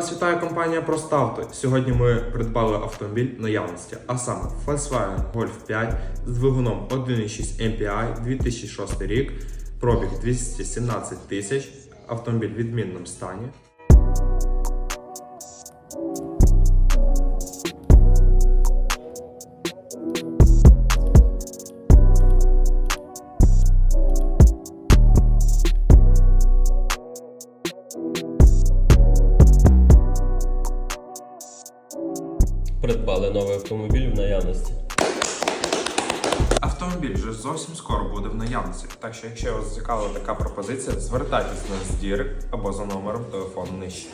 Вас компанія ProStauto. Сьогодні ми придбали автомобіль наявності, а саме Volkswagen Golf 5 з двигуном 1.6 MPI 2006 рік, пробіг 217 тисяч, автомобіль в відмінному стані. Придбали новий автомобіль в наявності. Автомобіль вже зовсім скоро буде в наявності, так що якщо вас цікавила така пропозиція, звертайтесь на нас з дірек або за номером телефону нижче.